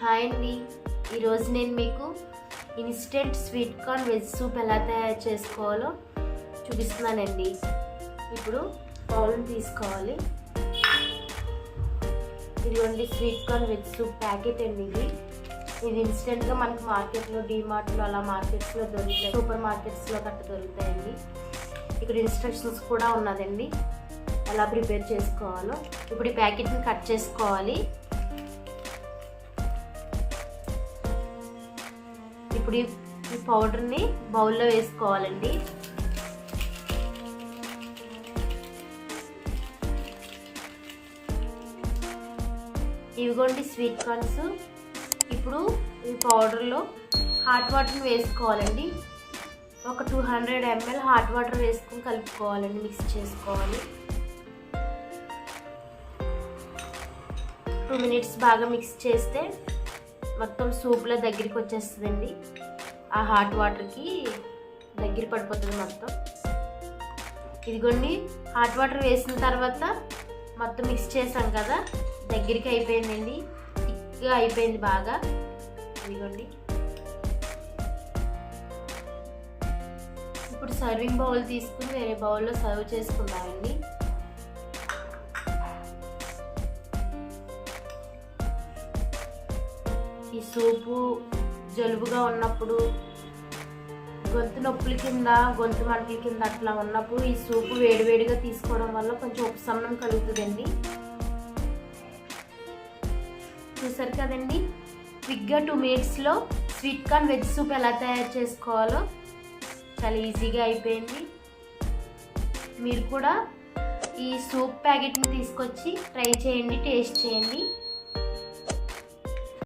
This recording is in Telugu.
హాయ్ అండి. ఈరోజు నేను మీకు instant sweet corn veg soup ఎలా తయారు చేసుకోవాలో చూపిస్తున్నానండి. ఇప్పుడు బౌల్ తీసుకోవాలి. ఇదిగోండి sweet corn veg soup packet అండి ఇది. ఇది ఇన్స్టెంట్గా మనకు మార్కెట్లో డీమార్ట్లో అలా మార్కెట్స్లో దొరుకుతాయి. సూపర్ మార్కెట్స్లో గట్ట దొరుకుతాయండి. ఇక్కడ ఇన్స్ట్రక్షన్స్ కూడా ఉన్నదండి. ఎలా ప్రిపేర్ చేసుకోవాలో. ఇప్పుడు ఈ ప్యాకెట్ని కట్ చేసుకోవాలి. ఇప్పుడు ఈ- పౌడర్ని బౌల్లో వేసుకోవాలండి. ఇవిగోండి స్వీట్ కార్న్స్ ఇప్పుడు ఈ పౌడర్లో హాట్ వాటర్ని వేసుకోవాలండి. ఒక two hundred ml hot water వేసుకొని కలుపుకోవాలండి మిక్స్ చేసుకోవాలి. టూ మినిట్స్ బాగా మిక్స్ చేస్తే మొత్తం సూప్లో దగ్గరికి వచ్చేస్తుందండి. ఆ హాట్ వాటర్కి దగ్గర పడిపోతుంది మొత్తం. ఇదిగోండి హాట్ వాటర్ వేసిన తర్వాత మొత్తం మిక్స్ చేసాం కదా దగ్గరికి అయిపోయిందండి. థిక్గా అయిపోయింది బాగా. ఇదిగోండి. ఇప్పుడు సర్వింగ్ బౌల్ తీసుకుని వేరే బౌల్లో సర్వ్ చేసుకుందామండి. ఈ సూపు జలుబుగా ఉన్నప్పుడు గొంతు నొప్పుల కింద గొంతు మంటల కింద అట్లా ఉన్నప్పుడు ఈ సూపు వేడివేడిగా తీసుకోవడం వల్ల కొంచెం ఉపశమనం కలుగుతుందండి. చూసారు కదండి? క్విక్గా టూ మినిట్స్లో స్వీట్ కార్న్ వెజ్ సూప్ ఎలా తయారు చేసుకోవాలో చాలా ఈజీగా అయిపోయింది. మీరు కూడా ఈ సూప్ ప్యాకెట్ని తీసుకొచ్చి ట్రై చేయండి టేస్ట్ చేయండి.